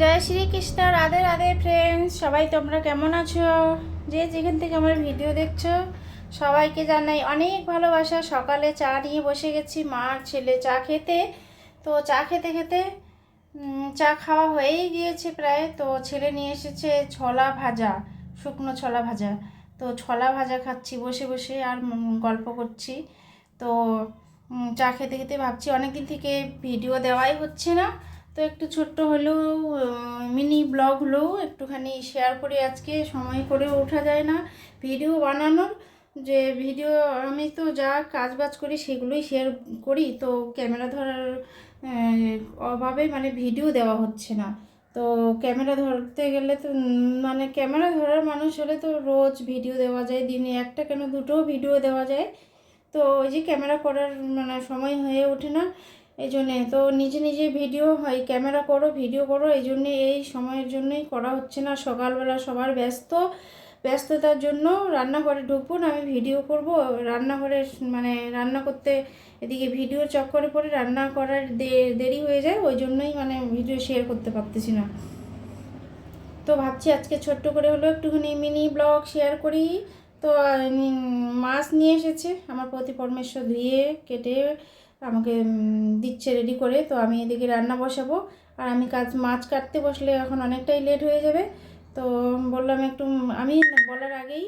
জয় Shri Krishna, Radhe Radhe friends সবাই তোমরা কেমন আছো? যে যেখান থেকে আমার ভিডিও দেখছ, সবাইকে জানাই অনেক ভালোবাসা। সকালে চা নিয়ে বসে গেছি, মা ছেলে চা খেতে। তো চা খেতে খেতে চা খাওয়া হয়েই গিয়েছে প্রায়। তো ছেলে নিয়ে এসেছে ছলা ভাজা, শুকনো ছলা ভাজা। তো ছলা ভাজা খাচ্ছি, বসে বসে আর গল্প করছি। তো চা খেতে খেতে ভাবছি অনেক দিন থেকে ভিডিও দেওয়াই হচ্ছে না। তো একটু ছোট্ট হলেও মিনি ব্লগ হলেও একটুখানি শেয়ার করে। আজকে সময় করে ওঠা যায় না। ভিডিও বানানোর যে ভিডিও আমি তো যা কাজ বাজ করি সেগুলোই শেয়ার করি। তো ক্যামেরা ধরার অভাবে মানে ভিডিও দেওয়া হচ্ছে না। তো ক্যামেরা ধরতে গেলে তো মানে ক্যামেরা ধরার মানুষ হলে তো রোজ ভিডিও দেওয়া যায়, দিনে একটা কেন দুটো ভিডিও দেওয়া যায়। তো ওই যে ক্যামেরা করার মানে সময় হয়ে ওঠে না। এই জন্যে। তো নিজে নিজে ভিডিও হয়, ক্যামেরা করো, ভিডিও করো, এই জন্যে এই সময়ের জন্যই করা হচ্ছে না। সকালবেলা সবার ব্যস্ত, ব্যস্ততার জন্য রান্নাঘরে ঢুকবো না, আমি ভিডিও করব। রান্নাঘরে মানে রান্না করতে এদিকে ভিডিও চক্করে পড়ে রান্না করার দেরি হয়ে যায়, ওই জন্যই মানে ভিডিও শেয়ার করতে পারতেছি না। তো ভাবছি আজকে ছোট্ট করে হলো একটুখানি মিনি ব্লগ শেয়ার করি। তো মাছ নিয়ে এসেছে, আমার প্রতি পরমেশ্বর ধুয়ে কেটে আমাকে দিচ্ছে রেডি করে। তো আমি এদিকে রান্না বসাবো। আর আমি কাজ, মাছ কাটতে বসলে এখন অনেকটাই লেট হয়ে যাবে। তো বললাম একটু, আমি বলার আগেই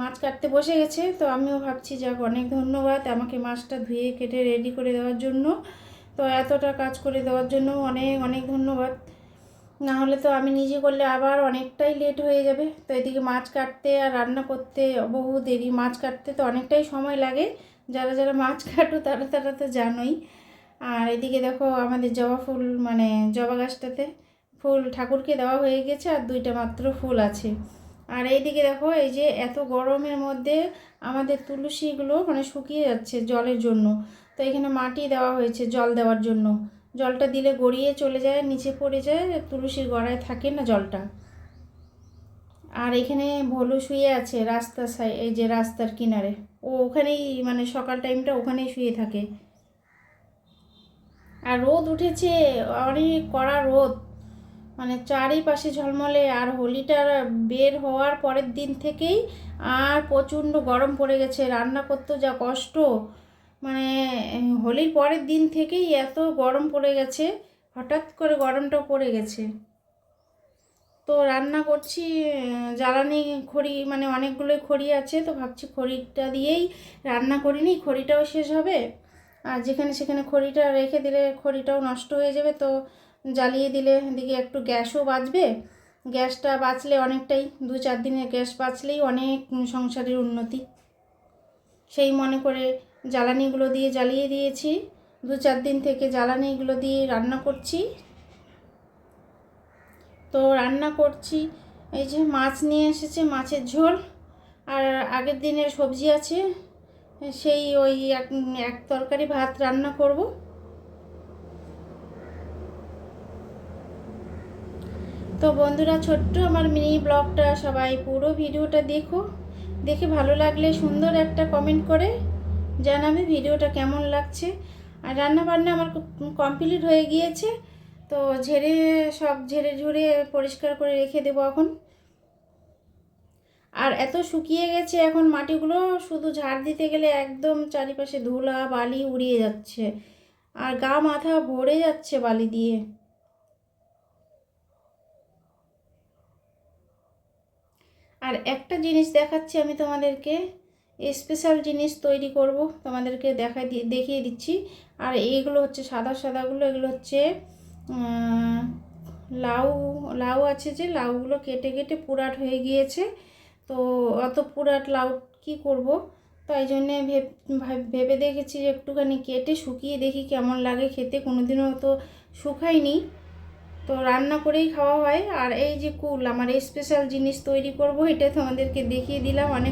মাছ কাটতে বসে গেছে। তো আমিও ভাবছি, যাক, অনেক ধন্যবাদ আমাকে মাছটা ধুয়ে কেটে রেডি করে দেওয়ার জন্য। তো এতটা কাজ করে দেওয়ার জন্য অনেক অনেক ধন্যবাদ। না হলে তো আমি নিজে করলে আবার অনেকটাই লেট হয়ে যাবে। তো এদিকে মাছ কাটতে আর রান্না করতে বহু দেরি। মাছ কাটতে তো অনেকটাই সময় লাগে। যারা যারা মাছ কাটো তারা তারা তো জানোই। আর এদিকে দেখো আমাদের জবা ফুল মানে জবা গাছটাতে ফুল ঠাকুরকে দেওয়া হয়ে গেছে আর দুইটা মাত্র ফুল আছে। আর এইদিকে দেখো এই যে এত গরমের মধ্যে আমাদের তুলসীগুলো মানে শুকিয়ে যাচ্ছে জলের জন্য। তো এখানে মাটি দেওয়া হয়েছে জল দেওয়ার জন্য। জলটা দিলে গড়িয়ে চলে যায়, নিচে পড়ে যায়, তুলসীর গড়ায় থাকে না জলটা। আর এখানে ভলু শুয়ে আছে রাস্তার সাই, এই যে রাস্তার কিনারে। ও ওখানেই মানে সকাল টাইমটা ওখানেই শুয়ে থাকে। আর রোদ উঠেছে, অনেক কড়া রোদ। মানে চারিপাশে ঝলমলে, আর হোলিটা বের হওয়ার পরের দিন থেকেই আর প্রচণ্ড গরম পড়ে গেছে। রান্না করতেও যা কষ্ট। মানে হোলির পরের দিন থেকেই এত গরম পড়ে গেছে, হঠাৎ করে গরমটা পড়ে গেছে। তো রান্না করছি জ্বালানি খড়ি মানে অনেকগুলোই খড়ি আছে, তো ভাবছি খড়িটা দিয়েই রান্না করি করিনি খড়িটাও শেষ হবে। আর যেখানে সেখানে খড়িটা রেখে দিলে খড়িটাও নষ্ট হয়ে যাবে, তো জ্বালিয়ে দিলে এদিকে একটু গ্যাসও বাঁচবে গ্যাসটা বাঁচলে অনেকটাই, দু চার দিনের গ্যাস বাঁচলেই অনেক সংসারের উন্নতি। সেই মনে করে জ্বালানিগুলো দিয়ে জ্বালিয়ে দিয়েছি। দু চার দিন থেকে জ্বালানিগুলো দিয়ে রান্না করছি। তো রান্না করছি। এই যে মাছ নিয়ে এসেছে, মাছের ঝোল। আর আগের দিনের সবজি আছে, সেই ওই এক এক তরকারি ভাত রান্না করব। তো বন্ধুরা, ছোট্ট আমার মিনি ব্লগটা সবাই পুরো ভিডিওটা দেখো। দেখে ভালো লাগলে সুন্দর একটা কমেন্ট করে। জানাবে ভিডিওটা কেমন লাগছে? আর রান্না বান্না আমার কমপ্লিট হয়ে গিয়েছে, তো ঝেড়ে সব ঝেড়ে ঝুড়ে পরিষ্কার করে রেখে দেবো এখন। আর এত শুকিয়ে গেছে এখন মাটিগুলো, শুধু ঝাড় দিতে গেলে একদম চারিপাশে ধুলা, বালি উড়িয়ে যাচ্ছে। আর গা মাথা ভরে যাচ্ছে বালি দিয়ে। আর একটা জিনিস দেখাচ্ছি আমি তোমাদেরকে। স্পেশাল জিনিস তৈরি করব, তোমাদেরকে দেখা দেখিয়ে দিচ্ছি। আর এইগুলো হচ্ছে সাদা সাদাগুলো, এগুলো হচ্ছে লাউ লাউ আছে যে, লাউগুলো কেটে কেটে পুরাট হয়ে গিয়েছে। তো অত পুরাট লাউ কি করব? তাই জন্যে ভেব- দেখেছি যে একটুখানি কেটে শুকিয়ে দেখি কেমন লাগে খেতে। কোনোদিনও তো শুকাইনি তো রান্না করেই খাওয়া হয়। আর এই যে কুল, আমার স্পেশাল জিনিস তৈরি করব, এটা তোমাদেরকে দেখিয়ে দিলাম। অনেক